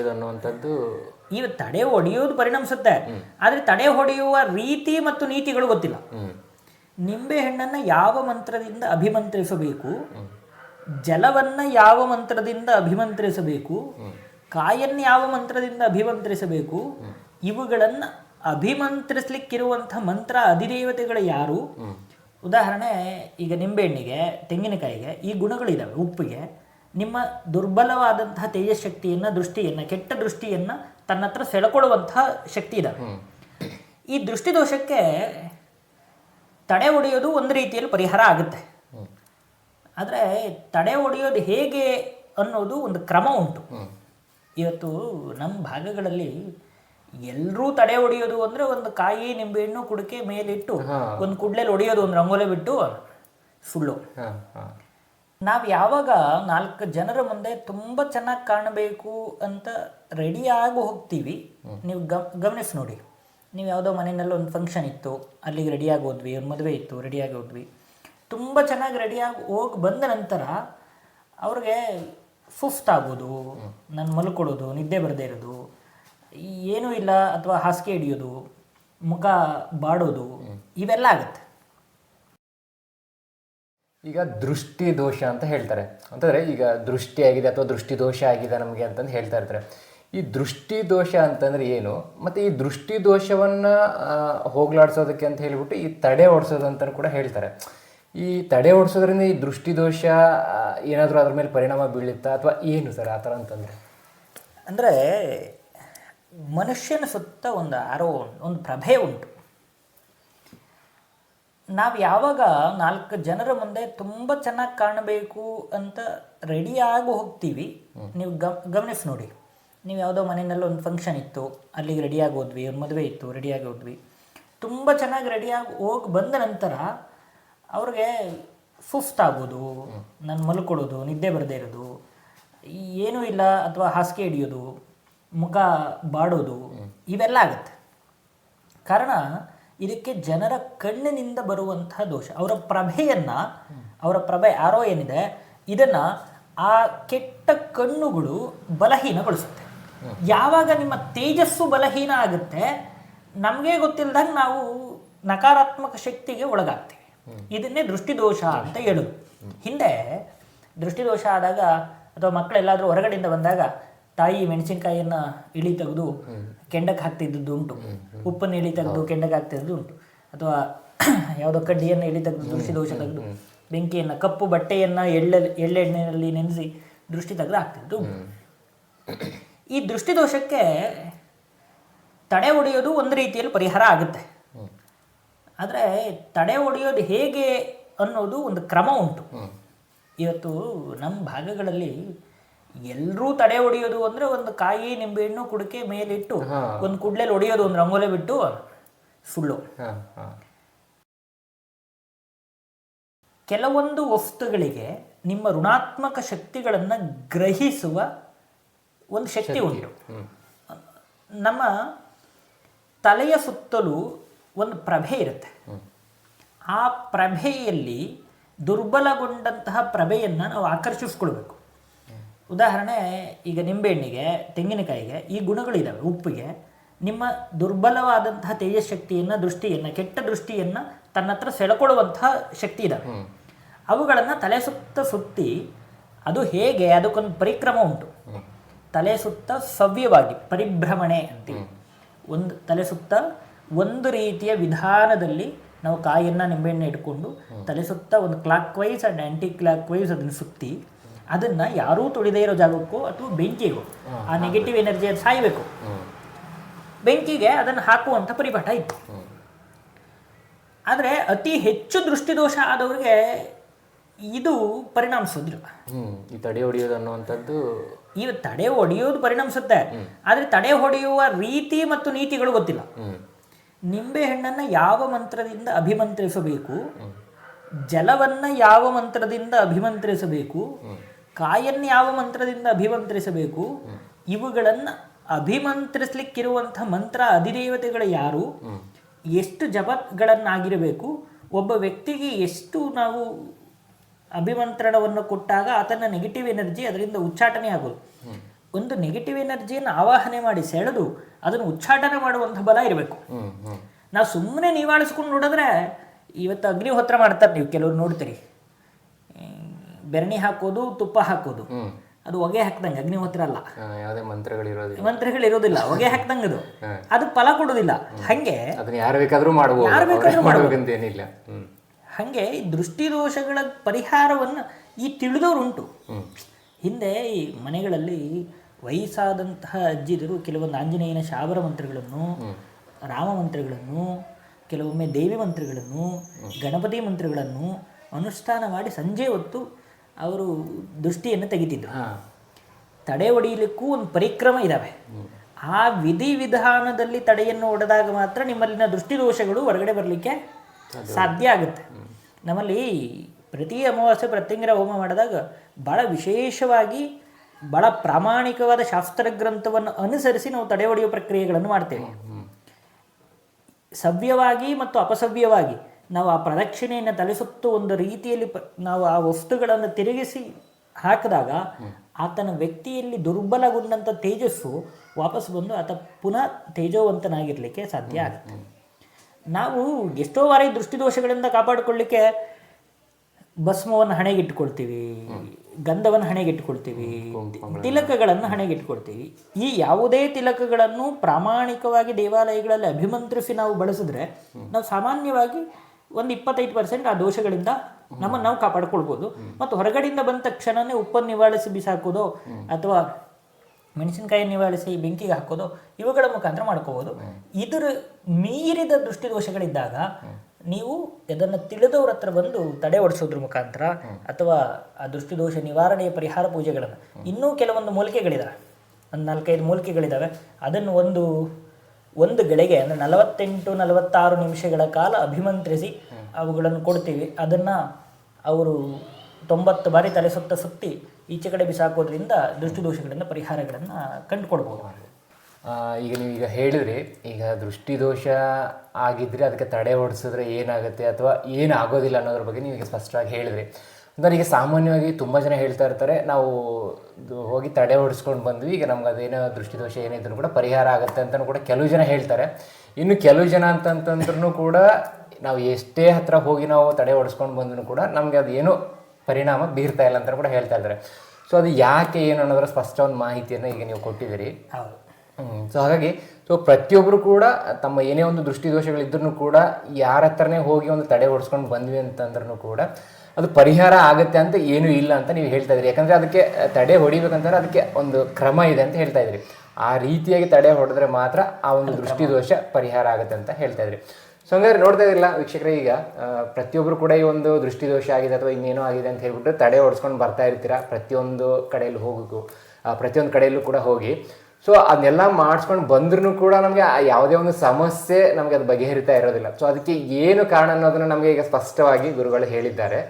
ಅನ್ನುವಂಥದ್ದು ಈಗ ತಡೆ ಹೊಡೆಯೋದು ಪರಿಣಮಿಸುತ್ತೆ. ಆದರೆ ತಡೆ ಹೊಡೆಯುವ ರೀತಿ ಮತ್ತು ನೀತಿಗಳು ಗೊತ್ತಿಲ್ಲ. ನಿಂಬೆ ಹಣ್ಣನ್ನು ಯಾವ ಮಂತ್ರದಿಂದ ಅಭಿಮಂತ್ರಿಸಬೇಕು? ಜಲವನ್ನು ಯಾವ ಮಂತ್ರದಿಂದ ಅಭಿಮಂತ್ರಿಸಬೇಕು? ಕಾಯನ್ನು ಯಾವ ಮಂತ್ರದಿಂದ ಅಭಿಮಂತ್ರಿಸಬೇಕು? ಇವುಗಳನ್ನು ಅಭಿಮಂತ್ರಿಸ್ಲಿಕ್ಕಿರುವಂಥ ಮಂತ್ರ ಅಧಿದೇವತೆಗಳು ಯಾರು? ಉದಾಹರಣೆ ಈಗ ನಿಂಬೆಹಣ್ಣಿಗೆ ತೆಂಗಿನಕಾಯಿಗೆ ಈ ಗುಣಗಳಿದ್ದಾವೆ ಉಪ್ಪಿಗೆ. ನಿಮ್ಮ ದುರ್ಬಲವಾದಂತಹ ತೇಜಶಕ್ತಿಯನ್ನು ದೃಷ್ಟಿಯನ್ನ ಕೆಟ್ಟ ದೃಷ್ಟಿಯನ್ನ ತನ್ನ ಹತ್ರ ಸೆಳೆಕೊಳ್ಳುವಂತಹ ಶಕ್ತಿ ಇದೆ. ಈ ದೃಷ್ಟಿದೋಷಕ್ಕೆ ತಡೆ ಹೊಡೆಯೋದು ಒಂದು ರೀತಿಯಲ್ಲಿ ಪರಿಹಾರ ಆಗುತ್ತೆ. ಆದರೆ ತಡೆ ಹೊಡೆಯೋದು ಹೇಗೆ ಅನ್ನೋದು ಒಂದು ಕ್ರಮ ಉಂಟು. ಇವತ್ತು ನಮ್ಮ ಭಾಗಗಳಲ್ಲಿ ಎಲ್ಲರೂ ತಡೆ ಹೊಡೆಯೋದು ಅಂದರೆ ಒಂದು ಕಾಯಿ ನಿಂಬೆಹಣ್ಣು ಕುಡಿಕೆ ಮೇಲಿಟ್ಟು ಒಂದು ಕುಡ್ಲೆಲ್ಲಿ ಒಡೆಯೋದು ಒಂದು ರಂಗೋಲೆ ಬಿಟ್ಟು ಸುಳ್ಳು. ನಾವು ಯಾವಾಗ ನಾಲ್ಕು ಜನರ ಮುಂದೆ ತುಂಬ ಚೆನ್ನಾಗಿ ಕಾಣಬೇಕು ಅಂತ ರೆಡಿಯಾಗಿ ಹೋಗ್ತೀವಿ ನೀವು ಗಮ್ ಗಮನಿಸಿ ನೋಡಿ. ನೀವು ಯಾವುದೋ ಮನೆಯಲ್ಲಿ ಒಂದು ಫಂಕ್ಷನ್ ಇತ್ತು ಅಲ್ಲಿಗೆ ರೆಡಿಯಾಗಿ ಹೋದ್ವಿ ಒಂದು ಮದುವೆ ಇತ್ತು ರೆಡಿಯಾಗಿ ಹೋದ್ವಿ. ತುಂಬ ಚೆನ್ನಾಗಿ ರೆಡಿಯಾಗಿ ಹೋಗಿ ಬಂದ ನಂತರ ಅವ್ರಿಗೆ ಸುಸ್ತಾಗೋದು ನಾನು ಮಲ್ಕೊಳ್ಳೋದು ನಿದ್ದೆ ಬರದೇ ಇರೋದು ಏನೂ ಇಲ್ಲ ಅಥವಾ ಹಾಸಿಗೆ ಹಿಡಿಯೋದು ಮುಖ ಬಾಡೋದು ಇವೆಲ್ಲ ಆಗುತ್ತೆ. ಈಗ ದೃಷ್ಟಿ ದೋಷ ಅಂತ ಹೇಳ್ತಾರೆ. ಅಂತಂದರೆ ಈಗ ದೃಷ್ಟಿ ಆಗಿದೆ ಅಥವಾ ದೃಷ್ಟಿ ದೋಷ ಆಗಿದೆ ನಮಗೆ ಅಂತಂದು ಹೇಳ್ತಾ ಇರ್ತಾರೆ. ಈ ದೃಷ್ಟಿ ದೋಷ ಅಂತಂದರೆ ಏನು? ಮತ್ತು ಈ ದೃಷ್ಟಿ ದೋಷವನ್ನು ಹೋಗ್ಲಾಡ್ಸೋದಕ್ಕೆ ಅಂತ ಹೇಳಿಬಿಟ್ಟು ಈ ತಡೆ ಓಡಿಸೋದು ಅಂತ ಕೂಡ ಹೇಳ್ತಾರೆ. ಈ ತಡೆ ಓಡಿಸೋದ್ರಿಂದ ಈ ದೃಷ್ಟಿ ದೋಷ ಏನಾದ್ರೂ ಅದ್ರ ಮೇಲೆ ಪರಿಣಾಮ ಬೀಳುತ್ತಾ ಅಥವಾ ಏನು ಸರ್ ಆ ಥರ ಅಂತಂದರೆ? ಅಂದರೆ ಮನುಷ್ಯನ ಸುತ್ತ ಒಂದು ಆರೋ, ಒಂದು ಪ್ರಭೆ ಉಂಟು. ನಾವು ಯಾವಾಗ ನಾಲ್ಕು ಜನರ ಮುಂದೆ ತುಂಬ ಚೆನ್ನಾಗಿ ಕಾಣಬೇಕು ಅಂತ ರೆಡಿಯಾಗಿ ಹೋಗ್ತೀವಿ ನೀವು ಗಮ್ ಗಮನಿಸಿ ನೋಡಿ. ನೀವು ಯಾವುದೋ ಮನೆಯಲ್ಲಿ ಒಂದು ಫಂಕ್ಷನ್ ಇತ್ತು ಅಲ್ಲಿಗೆ ರೆಡಿಯಾಗಿ ಹೋದ್ವಿ ಒಂದು ಮದುವೆ ಇತ್ತು ರೆಡಿಯಾಗಿ ಹೋದ್ವಿ. ತುಂಬ ಚೆನ್ನಾಗಿ ರೆಡಿಯಾಗಿ ಹೋಗಿ ಬಂದ ನಂತರ ಅವ್ರಿಗೆ ಸುಸ್ತಾಗೋದು ನಾನು ಮಲ್ಕೊಳ್ಳೋದು ನಿದ್ದೆ ಬರದೇ ಇರೋದು ಏನೂ ಇಲ್ಲ ಅಥವಾ ಹಾಸಿಗೆ ಹಿಡಿಯೋದು ಮುಖ ಬಾಡೋದು ಇವೆಲ್ಲ ಆಗುತ್ತೆ. ಕಾರಣ ಇದಕ್ಕೆ ಜನರ ಕಣ್ಣಿನಿಂದ ಬರುವಂತಹ ದೋಷ. ಅವರ ಪ್ರಭೆಯನ್ನ ಅವರ ಪ್ರಭೆ ಆರೋ ಏನಿದೆ ಇದನ್ನ ಆ ಕೆಟ್ಟ ಕಣ್ಣುಗಳು ಬಲಹೀನಗೊಳಿಸುತ್ತೆ. ಯಾವಾಗ ನಿಮ್ಮ ತೇಜಸ್ಸು ಬಲಹೀನ ಆಗುತ್ತೆ ನಮಗೆ ಗೊತ್ತಿಲ್ಲದಂಗೆ ನಾವು ನಕಾರಾತ್ಮಕ ಶಕ್ತಿಗೆ ಒಳಗಾಗ್ತೀವಿ. ಇದನ್ನೇ ದೃಷ್ಟಿದೋಷ ಅಂತ ಹೇಳುದು. ಹಿಂದೆ ದೃಷ್ಟಿದೋಷ ಆದಾಗ ಅಥವಾ ಮಕ್ಕಳೆಲ್ಲಾದರೂ ಹೊರಗಡೆಯಿಂದ ಬಂದಾಗ ತಾಯಿ ಮೆಣಸಿನಕಾಯಿಯನ್ನು ಇಳಿ ತೆಗೆದು ಕೆಂಡಕ್ಕೆ ಹಾಕ್ತಿದ್ದದ್ದು ಉಂಟು. ಉಪ್ಪನ್ನು ಇಳಿ ತೆಗೆದು ಕೆಂಡಕ್ಕೆ ಹಾಕ್ತಿದ್ದು ಉಂಟು. ಅಥವಾ ಯಾವುದೋ ಕಡ್ಡಿಯನ್ನು ಇಳಿ ತೆಗೆದು ದೃಷ್ಟಿ ದೋಷ ತೆಗೆದು ಬೆಂಕಿಯನ್ನು ಕಪ್ಪು ಬಟ್ಟೆಯನ್ನು ಎಳ್ಳೆ ಎಳ್ಳೆಣ್ಣೆಯಲ್ಲಿ ನೆನೆಸಿ ದೃಷ್ಟಿ ತೆಗೆದು ಹಾಕ್ತಿದ್ದು ಈ ದೃಷ್ಟಿ ದೋಷಕ್ಕೆ ತಡೆ ಹೊಡೆಯೋದು ಒಂದು ರೀತಿಯಲ್ಲಿ ಪರಿಹಾರ ಆಗುತ್ತೆ. ಆದರೆ ತಡೆ ಹೊಡೆಯೋದು ಹೇಗೆ ಅನ್ನೋದು ಒಂದು ಕ್ರಮ ಉಂಟು. ಇವತ್ತು ನಮ್ಮ ಭಾಗಗಳಲ್ಲಿ ಎಲ್ಲರೂ ತಡೆ ಹೊಡೆಯೋದು ಅಂದ್ರೆ ಒಂದು ಕಾಯಿ ನಿಂಬೆಹಣ್ಣು ಕುಡಿಕೆ ಮೇಲಿಟ್ಟು ಒಂದು ಕುಡ್ಲೆಲ್ಲಿ ಹೊಡೆಯೋದು ಒಂದು ರಂಗೋಲೆ ಬಿಟ್ಟು ಸುಳ್ಳು. ಕೆಲವೊಂದು ವಸ್ತುಗಳಿಗೆ ನಿಮ್ಮ ಋಣಾತ್ಮಕ ಶಕ್ತಿಗಳನ್ನು ಗ್ರಹಿಸುವ ಒಂದು ಶಕ್ತಿ ಉಂಟು. ನಮ್ಮ ತಲೆಯ ಸುತ್ತಲೂ ಒಂದು ಪ್ರಭೆ ಇರುತ್ತೆ. ಆ ಪ್ರಭೆಯಲ್ಲಿ ದುರ್ಬಲಗೊಂಡಂತಹ ಪ್ರಭೆಯನ್ನು ನಾವು ಆಕರ್ಷಿಸ್ಕೊಳ್ಬೇಕು. ಉದಾಹರಣೆ ಈಗ ನಿಂಬೆಹಣ್ಣಿಗೆ ತೆಂಗಿನಕಾಯಿಗೆ ಈ ಗುಣಗಳಿದ್ದಾವೆ ಉಪ್ಪಿಗೆ. ನಿಮ್ಮ ದುರ್ಬಲವಾದಂತಹ ತೇಜಶಕ್ತಿಯನ್ನು ದೃಷ್ಟಿಯನ್ನು ಕೆಟ್ಟ ದೃಷ್ಟಿಯನ್ನು ತನ್ನ ಹತ್ರ ಸೆಳೆಕೊಳ್ಳುವಂತಹ ಶಕ್ತಿ ಇದ್ದಾವೆ ಅವುಗಳನ್ನು ತಲೆ ಸುತ್ತ ಸುತ್ತಿ ಅದು ಹೇಗೆ ಅದಕ್ಕೊಂದು ಪರಿಕ್ರಮ ಉಂಟು. ತಲೆ ಸುತ್ತ ಸವ್ಯವಾಗಿ ಪರಿಭ್ರಮಣೆ ಅಂತೀವಿ. ಒಂದು ತಲೆ ಸುತ್ತ ಒಂದು ರೀತಿಯ ವಿಧಾನದಲ್ಲಿ ನಾವು ಕಾಯನ್ನು ನಿಂಬೆಹಣ್ಣು ಇಟ್ಕೊಂಡು ತಲೆ ಸುತ್ತ ಒಂದು clockwise and anti clock wise ಅದನ್ನು ಸುತ್ತಿ ಅದನ್ನು ಯಾರೂ ತೊಳಿದೇ ಇರೋ ಜಾಗಕ್ಕೋ ಅಥವಾ ಬೆಂಕಿಗೋ ಆ ನೆಗೆಟಿವ್ ಎನರ್ಜಿ ಅದು ಸಾಯಬೇಕು. ಬೆಂಕಿಗೆ ಅದನ್ನು ಹಾಕುವಂಥ ಪರಿಪಾಠ ಇತ್ತು. ಆದರೆ ಅತಿ ಹೆಚ್ಚು ದೃಷ್ಟಿದೋಷ ಆದವರಿಗೆ ಇದು ಪರಿಣಾಮಿಸೋದಿಲ್ಲ ಈ ತಡೆ ಹೊಡೆಯೋದು ಅನ್ನುವಂಥದ್ದು ಈ ತಡೆ ಹೊಡೆಯೋದು ಪರಿಣಾಮಿಸುತ್ತೆ ಆದರೆ ತಡೆ ಹೊಡೆಯುವ ರೀತಿ ಮತ್ತು ನೀತಿಗಳು ಗೊತ್ತಿಲ್ಲ. ನಿಂಬೆ ಹಣ್ಣನ್ನು ಯಾವ ಮಂತ್ರದಿಂದ ಅಭಿಮಂತ್ರಿಸಬೇಕು? ಜಲವನ್ನು ಯಾವ ಮಂತ್ರದಿಂದ ಅಭಿಮಂತ್ರಿಸಬೇಕು? ಕಾಯನ್ನು ಯಾವ ಮಂತ್ರದಿಂದ ಅಭಿಮಂತ್ರಿಸಬೇಕು? ಇವುಗಳನ್ನು ಅಭಿಮಂತ್ರಿಸ್ಲಿಕ್ಕಿರುವಂಥ ಮಂತ್ರ ಅಧಿದೇವತೆಗಳು ಯಾರು? ಎಷ್ಟು ಜಪಗಳನ್ನಾಗಿರಬೇಕು? ಒಬ್ಬ ವ್ಯಕ್ತಿಗೆ ಎಷ್ಟು ನಾವು ಅಭಿಮಂತ್ರಣವನ್ನು ಕೊಟ್ಟಾಗ ಆತನ ನೆಗೆಟಿವ್ ಎನರ್ಜಿ ಅದರಿಂದ ಉಚ್ಚಾಟನೆ ಆಗೋದು. ಒಂದು ನೆಗೆಟಿವ್ ಎನರ್ಜಿಯನ್ನು ಆವಾಹನೆ ಮಾಡಿ ಸೆಳೆದು ಅದನ್ನು ಉಚ್ಚಾಟನೆ ಮಾಡುವಂಥ ಬಲ ಇರಬೇಕು. ನಾವು ಸುಮ್ಮನೆ ನಿವಾಳಿಸ್ಕೊಂಡು ನೋಡಿದ್ರೆ ಇವತ್ತು ಅಗ್ನಿಹೋತ್ರ ಮಾಡ್ತಾರೆ ನೀವು ಕೆಲವರು ನೋಡ್ತೀರಿ. ಬೆರಣಿ ಹಾಕೋದು ತುಪ್ಪ ಹಾಕೋದು. ಅದು ಹೊಗೆ ಹಾಕ್ದಂಗೆ ಅಗ್ನಿಹೋತ್ರ ಅಲ್ಲ ಯಾವುದೇ ಮಂತ್ರಗಳಿರೋದಿಲ್ಲ ಮಂತ್ರಗಳು ಇರೋದಿಲ್ಲ ಹೊಗೆ ಹಾಕ್ದಂಗೆ ಅದು. ಅದು ಫಲ ಕೊಡೋದಿಲ್ಲ ಹಂಗೆ ಅದನ್ನ ಯಾರು ಬೇಕಾದರೂ ಮಾಡ್ಬೋದು. ಯಾರು ಬೇಕಾದರೂ ಹಂಗೆ ಈ ದೃಷ್ಟಿ ದೋಷಗಳ ಪರಿಹಾರವನ್ನು ಈ ತಿಳಿದವರುಂಟು. ಹಿಂದೆ ಈ ಮನೆಗಳಲ್ಲಿ ವಯಸ್ಸಾದಂತಹ ಅಜ್ಜಿದರು ಕೆಲವೊಂದು ಆಂಜನೇಯನ ಶಾಬರ ಮಂತ್ರಗಳನ್ನು ರಾಮ ಮಂತ್ರಗಳನ್ನು ಕೆಲವೊಮ್ಮೆ ದೇವಿ ಮಂತ್ರಗಳನ್ನು ಗಣಪತಿ ಮಂತ್ರಗಳನ್ನು ಅನುಷ್ಠಾನ ಮಾಡಿ ಸಂಜೆ ಹೊತ್ತು ಅವರು ದೃಷ್ಟಿಯನ್ನು ತೆಗಿತಿದ್ರು. ತಡೆ ಹೊಡೆಯಲಿಕ್ಕೂ ಒಂದು ಪರಿಕ್ರಮ ಇದ್ದಾವೆ ಆ ವಿಧಿ ವಿಧಾನದಲ್ಲಿ ತಡೆಯನ್ನು ಹೊಡೆದಾಗ ಮಾತ್ರ ನಿಮ್ಮಲ್ಲಿನ ದೃಷ್ಟಿದೋಷಗಳು ಹೊರಗಡೆ ಬರಲಿಕ್ಕೆ ಸಾಧ್ಯ ಆಗುತ್ತೆ. ನಮ್ಮಲ್ಲಿ ಪ್ರತಿ ಅಮಾವಾಸ್ಯೆ, ಪ್ರತ್ಯಂಗರ ಹೋಮ ಮಾಡಿದಾಗ ಭಾಳ ವಿಶೇಷವಾಗಿ ಭಾಳ ಪ್ರಾಮಾಣಿಕವಾದ ಶಾಸ್ತ್ರ ಗ್ರಂಥವನ್ನು ಅನುಸರಿಸಿ ನಾವು ತಡೆ ಹೊಡೆಯುವ ಪ್ರಕ್ರಿಯೆಗಳನ್ನು ಮಾಡ್ತೇವೆ. ಸವ್ಯವಾಗಿ ಮತ್ತು ಅಪಸವ್ಯವಾಗಿ ನಾವು ಆ ಪ್ರದಕ್ಷಿಣೆಯನ್ನು ತಲೆಸುತ್ತು ಒಂದು ರೀತಿಯಲ್ಲಿ ನಾವು ಆ ವಸ್ತುಗಳನ್ನು ತಿರುಗಿಸಿ ಹಾಕಿದಾಗ ಆತನ ವ್ಯಕ್ತಿಯಲ್ಲಿ ದುರ್ಬಲಗೊಂಡಂಥ ತೇಜಸ್ಸು ವಾಪಸ್ ಬಂದು ಆತ ಪುನಃ ತೇಜೋವಂತನಾಗಿರಲಿಕ್ಕೆ ಸಾಧ್ಯ ಆಗುತ್ತೆ. ನಾವು ಎಷ್ಟೋ ಬಾರಿ ದೃಷ್ಟಿದೋಷಗಳಿಂದ ಕಾಪಾಡಿಕೊಳ್ಳಿಕ್ಕೆ ಭಸ್ಮವನ್ನು ಹಣೆಗಿಟ್ಕೊಳ್ತೀವಿ ಗಂಧವನ್ನು ಹಣೆಗಿಟ್ಕೊಳ್ತೀವಿ ತಿಲಕಗಳನ್ನು ಹಣೆಗಿಟ್ಕೊಳ್ತೀವಿ ಈ ಯಾವುದೇ ತಿಲಕಗಳನ್ನು ಪ್ರಾಮಾಣಿಕವಾಗಿ ದೇವಾಲಯಗಳಲ್ಲಿ ಅಭಿಮಂತ್ರಿಸಿ ನಾವು ಬಳಸಿದ್ರೆ ನಾವು ಸಾಮಾನ್ಯವಾಗಿ ಒಂದು ಇಪ್ಪತ್ತೈದು ಪರ್ಸೆಂಟ್ ಆ ದೋಷಗಳಿಂದ ನಮ್ಮನ್ನು ನಾವು ಕಾಪಾಡ್ಕೊಳ್ಬೋದು. ಮತ್ತು ಹೊರಗಡೆಯಿಂದ ಬಂದ ತಕ್ಷಣನೇ ಉಪ್ಪನ್ನು ನಿವಾಳಿಸಿ ಬಿಸಾಕೋದು ಅಥವಾ ಮೆಣಸಿನಕಾಯಿ ನಿವಾಳಿಸಿ ಬೆಂಕಿಗೆ ಹಾಕೋದು ಇವುಗಳ ಮುಖಾಂತರ ಮಾಡ್ಕೋಬೋದು. ಇದರ ಮೀರಿದ ದೃಷ್ಟಿದೋಷಗಳಿದ್ದಾಗ ನೀವು ಇದನ್ನು ತಿಳಿದವ್ರ ಹತ್ರ ಬಂದು ತಡೆ ಓಡಿಸೋದ್ರ ಮುಖಾಂತರ ಅಥವಾ ಆ ದೃಷ್ಟಿದೋಷ ನಿವಾರಣೆಯ ಪರಿಹಾರ ಪೂಜೆಗಳನ್ನು ಇನ್ನೂ ಕೆಲವೊಂದು ಮೂಲಿಕೆಗಳಿದ್ದಾವೆ ಒಂದು ನಾಲ್ಕೈದು ಮೂಲಿಕೆಗಳಿದ್ದಾವೆ ಅದನ್ನು ಒಂದು ಒಂದು ಗಳಿಗೆ ಅಂದರೆ ನಲವತ್ತೆಂಟು ನಲವತ್ತಾರು ನಿಮಿಷಗಳ ಕಾಲ ಅಭಿಮಂತ್ರಿಸಿ ಅವುಗಳನ್ನು ಕೊಡ್ತೀವಿ. ಅದನ್ನು ಅವರು ತೊಂಬತ್ತು ಬಾರಿ ತಲೆ ಸುತ್ತ ಸುತ್ತಿ ಈಚೆ ಕಡೆ ಬಿಸಾಕೋದ್ರಿಂದ ದೃಷ್ಟಿದೋಷಗಳನ್ನು ಪರಿಹಾರಗಳನ್ನು ಕಂಡುಕೊಡ್ಬೋದು. ಈಗ ನೀವು ಈಗ ಹೇಳಿದ್ರಿ, ಈಗ ದೃಷ್ಟಿದೋಷ ಆಗಿದ್ರೆ ಅದಕ್ಕೆ ತಡೆ ಓಡಿಸಿದ್ರೆ ಏನಾಗುತ್ತೆ ಅಥವಾ ಏನು ಆಗೋದಿಲ್ಲ ಅನ್ನೋದ್ರ ಬಗ್ಗೆ ನೀವು ಈಗ ಸ್ಪಷ್ಟವಾಗಿ ಹೇಳಿದ್ರಿ. ಅಂದರೆ ಈಗ ಸಾಮಾನ್ಯವಾಗಿ ತುಂಬ ಜನ ಹೇಳ್ತಾ ಇರ್ತಾರೆ ನಾವು ಹೋಗಿ ತಡೆ ಹೊಡಿಸ್ಕೊಂಡು ಬಂದ್ವಿ ಈಗ ನಮ್ಗೆ ಅದೇನೋ ದೃಷ್ಟಿದೋಷ ಏನಿದ್ರು ಕೂಡ ಪರಿಹಾರ ಆಗುತ್ತೆ ಅಂತಲೂ ಕೂಡ ಕೆಲವು ಜನ ಹೇಳ್ತಾರೆ. ಇನ್ನು ಕೆಲವು ಜನ ಅಂತಂತಂದ್ರೂ ಕೂಡ ನಾವು ಎಷ್ಟೇ ಹತ್ರ ಹೋಗಿ ನಾವು ತಡೆ ಹೊಡಿಸ್ಕೊಂಡು ಬಂದ್ರೂ ಕೂಡ ನಮಗೆ ಅದು ಏನೂ ಪರಿಣಾಮ ಬೀರ್ತಾ ಇಲ್ಲ ಅಂತ ಕೂಡ ಹೇಳ್ತಾ ಇದ್ದಾರೆ. ಸೊ ಅದು ಯಾಕೆ ಏನು ಅನ್ನೋದ್ರ ಸ್ಪಷ್ಟ ಒಂದು ಮಾಹಿತಿಯನ್ನು ಈಗ ನೀವು ಕೊಟ್ಟಿದ್ದೀರಿ. ಹೌದು. ಸೊ ಹಾಗಾಗಿ ಸೊ ಪ್ರತಿಯೊಬ್ಬರು ಕೂಡ ತಮ್ಮ ಏನೇ ಒಂದು ದೃಷ್ಟಿದೋಷಗಳಿದ್ರು ಕೂಡ ಯಾರ ಹತ್ರನೇ ಹೋಗಿ ಒಂದು ತಡೆ ಹೊಡ್ಸ್ಕೊಂಡು ಬಂದ್ವಿ ಅಂತಂದ್ರೂ ಕೂಡ ಅದು ಪರಿಹಾರ ಆಗುತ್ತೆ ಅಂತ ಏನೂ ಇಲ್ಲ ಅಂತ ನೀವು ಹೇಳ್ತಾ ಇದ್ರಿ ಯಾಕಂದರೆ ಅದಕ್ಕೆ ತಡೆ ಹೊಡಿಬೇಕಂತಂದ್ರೆ ಅದಕ್ಕೆ ಒಂದು ಕ್ರಮ ಇದೆ ಅಂತ ಹೇಳ್ತಾ ಇದ್ರಿ ಆ ರೀತಿಯಾಗಿ ತಡೆ ಹೊಡೆದ್ರೆ ಮಾತ್ರ ಆ ಒಂದು ದೃಷ್ಟಿದೋಷ ಪರಿಹಾರ ಆಗುತ್ತೆ ಅಂತ ಹೇಳ್ತಾ ಇದ್ರಿ ಸೊ ಹಂಗಾದ್ರೆ ನೋಡ್ತಾ ಇದ್ರಲ್ಲ ವೀಕ್ಷಕರೇ ಈಗ ಪ್ರತಿಯೊಬ್ಬರು ಕೂಡ ಈ ಒಂದು ದೃಷ್ಟಿದೋಷ ಆಗಿದೆ ಅಥವಾ ಇನ್ನೇನೋ ಆಗಿದೆ ಅಂತ ಹೇಳ್ಬಿಟ್ಟು ತಡೆ ಹೊಡ್ಸ್ಕೊಂಡು ಬರ್ತಾ ಇರ್ತೀರಾ ಪ್ರತಿಯೊಂದು ಕಡೆಯಲ್ಲಿ ಹೋಗಬೇಕು ಪ್ರತಿಯೊಂದು ಕಡೆಯಲ್ಲೂ ಕೂಡ ಹೋಗಿ. ಸೊ ಅದನ್ನೆಲ್ಲ ಮಾಡಿಸ್ಕೊಂಡು ಬಂದ್ರೂ ಕೂಡ ನಮಗೆ ಯಾವುದೇ ಒಂದು ಸಮಸ್ಯೆ ನಮಗೆ ಅದು ಬಗೆಹರಿತಾ ಇರೋದಿಲ್ಲ. ಸೊ ಅದಕ್ಕೆ ಏನು ಕಾರಣ ಅನ್ನೋದನ್ನ ನಮಗೆ ಈಗ ಸ್ಪಷ್ಟವಾಗಿ ಗುರುಗಳು ಹೇಳಿದ್ದಾರೆ.